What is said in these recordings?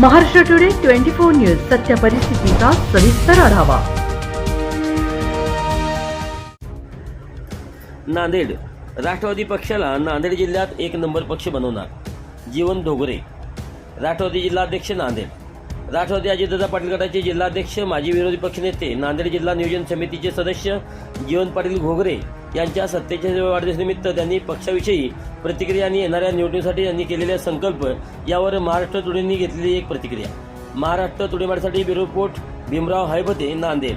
Maharashtra today twenty four news सत्य परिस्थितीचा सविस्तर आढावा. नांदेड. राष्ट्रवादी पक्षाला नांदेड जिल्ह्यात एक नंबर पक्ष बनवणार. जीवन ढोगरे राष्ट्रवादी जिल्हाध्यक्ष नांदेड. राष्ट्रवादी अजितदादा पाटील गटाचे जिल्हाध्यक्ष माजी विरोधी पक्षनेते नांदेड जिल्हा नियोजन समितीचे सदस्य जीवन पाटील घोगरे. यांच्या सत्तेच्या वाढदिवसानिमित्त त्यांनी पक्षाविषयी प्रतिक्रिया आणि येणाऱ्या निवडणुकीसाठी त्यांनी केलेले संकल्प यावर महाराष्ट्र तुडेंनी घेतलेली एक प्रतिक्रिया. महाराष्ट्र टुडेमासाठी ब्युरो रिपोर्ट भीमराव हायभते नांदेड.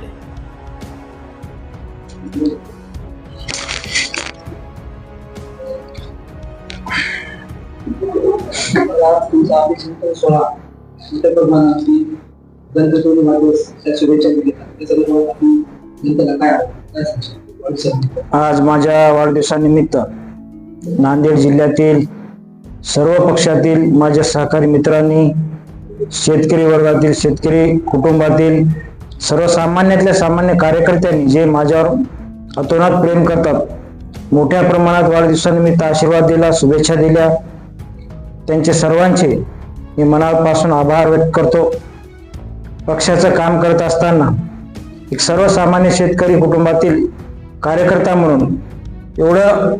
शुभेच्छा दिल्या त्याच्याबरोबर आपण जनतेला काय काय आज माझ्या वाढदिवसानिमित्त नांदेड जिल्ह्यातील सर्व पक्षातील माझ्या सहकारी मित्रांनी शेतकरी वर्गातील शेतकरी कुटुंबातील सर्वसामान्यातल्या सामान्य कार्यकर्त्यांनी जे माझ्यावर अतोनात प्रेम करतात मोठ्या प्रमाणात वाढदिवसानिमित्त आशीर्वाद दिला शुभेच्छा दिल्या. त्यांचे सर्वांचे मी मनापासून आभार व्यक्त करतो. पक्षाचं काम करत असताना एक सर्वसामान्य शेतकरी कुटुंबातील कार्यकर्ता म्हणून एवढं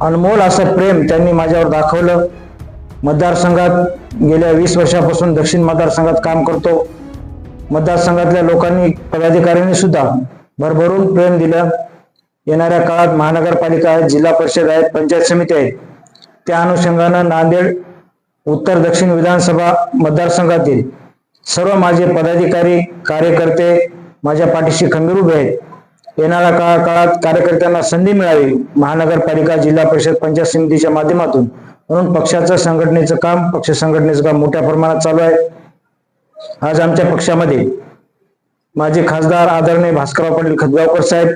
अनमोल असं प्रेम त्यांनी माझ्यावर दाखवलं. मतदारसंघात गेल्या वीस वर्षापासून दक्षिण मतदारसंघात काम करतो. मतदारसंघातल्या लोकांनी पदाधिकाऱ्यांनी सुद्धा भरभरून प्रेम दिलं. येणाऱ्या काळात महानगरपालिका आहेत जिल्हा परिषद आहेत पंचायत समिती आहेत. त्या अनुषंगानं नांदेड उत्तर दक्षिण विधानसभा मतदारसंघातील सर्व माझे पदाधिकारी कार्यकर्ते माझ्या पाठीशी खंबीर उभे आहेत. येणाऱ्या काळा काळात कार्यकर्त्यांना संधी मिळावी. महानगरपालिका जिल्हा परिषद पंचायत समितीच्या माध्यमातून. म्हणून पक्षाचं संघटनेचं काम पक्ष संघटनेचं काम मोठ्या प्रमाणात चालू आहे. आज आमच्या पक्षामध्ये माजी खासदार आदरणीय भास्करराव पाटील खतगावकर साहेब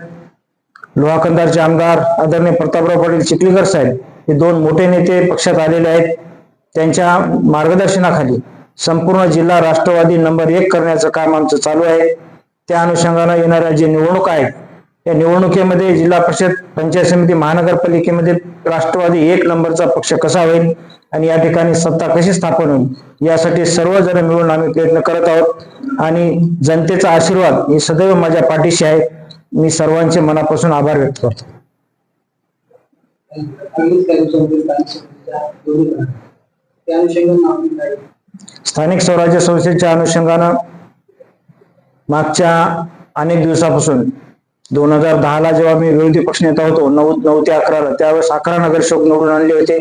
लोहाकंदारचे आमदार आदरणीय प्रतापराव पाटील चिखलीकर साहेब हे दोन मोठे नेते पक्षात आलेले आहेत. त्यांच्या मार्गदर्शनाखाली संपूर्ण जिल्हा राष्ट्रवादी नंबर एक करण्याचं काम आमचं चालू आहे. त्या अनुषंगानं येणाऱ्या जे निवडणूक आहेत या निवडणुकीमध्ये जिल्हा परिषद पंचायत समिती महानगरपालिकेमध्ये राष्ट्रवादी एक नंबरचा पक्ष कसा होईल आणि या ठिकाणी सत्ता कशी स्थापन होईल यासाठी सर्वजण मिळून आम्ही प्रयत्न करत आहोत. आणि जनतेचा आशीर्वाद ही सदैव माझ्या पाठीशी आहे. मी सर्वांचे मनापासून आभार व्यक्त करतो. स्थानिक स्थानिक स्वराज्य संस्थेच्या अनुषंगानं मागच्या अनेक दिवसापासून दोन हजार दहाला जेव्हा मी विरोधी पक्षनेता होतो नऊ नऊ ते अकराला त्यावेळेस अकरा नगरसेवक निवडून आणले होते.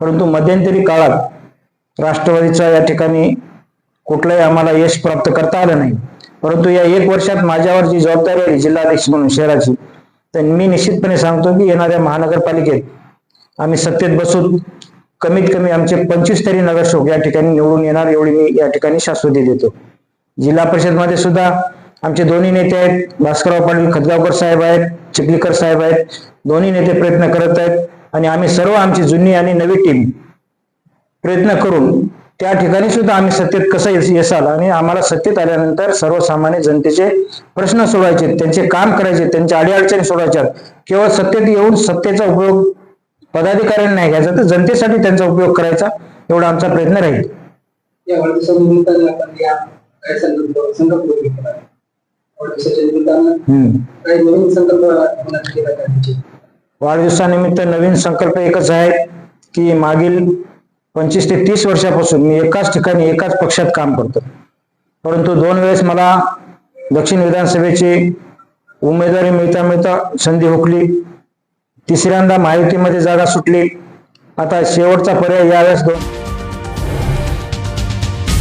परंतु मध्यंतरी काळात राष्ट्रवादीचा या ठिकाणी कुठलंही आम्हाला यश प्राप्त करता आलं नाही. परंतु या एक वर्षात माझ्यावर जी जबाबदारी आहे जिल्हाध्यक्ष म्हणून शहराची तर मी निश्चितपणे सांगतो की येणाऱ्या महानगरपालिकेत आम्ही सत्तेत बसून कमीत कमी आमचे पंचवीस तरी नगरसेवक या ठिकाणी निवडून येणार एवढी मी या ठिकाणी शाश्वती देतो. जिल्हा परिषदमध्ये सुद्धा आमचे दोन्ही नेते आहेत. भास्करराव पाटील खतगावकर साहेब आहेत चिखलीकर साहेब आहेत. दोन्ही नेते प्रयत्न करत आहेत. आणि आम्ही सर्व आमची जुनी आणि नवी टीम प्रयत्न करून त्या ठिकाणी सुद्धा आम्ही सत्तेत कसं येसाल? आणि आम्हाला सत्तेत आल्यानंतर सर्वसामान्य जनतेचे प्रश्न सोडवायचे त्यांचे काम करायचे त्यांच्या अडीअडचणी सोडवायच्या. केवळ सत्तेत येऊन सत्तेचा उपयोग पदाधिकाऱ्यांनी नाही घ्यायचा तर जनतेसाठी त्यांचा उपयोग करायचा एवढा आमचा प्रयत्न राहील. वाढदिवसानिमित्त नवीन संकल्प एकच आहे की मागील पंचवीस ते तीस वर्षापासून मी एकाच ठिकाणी एकाच पक्षात काम करतो. परंतु दोन वेळेस मला दक्षिण विधानसभेची उमेदवारी मिळता मिळता संधी हुकली. तिसऱ्यांदा महायुतीमध्ये जागा सुटली. आता शेवटचा पर्याय यावेळेस दोन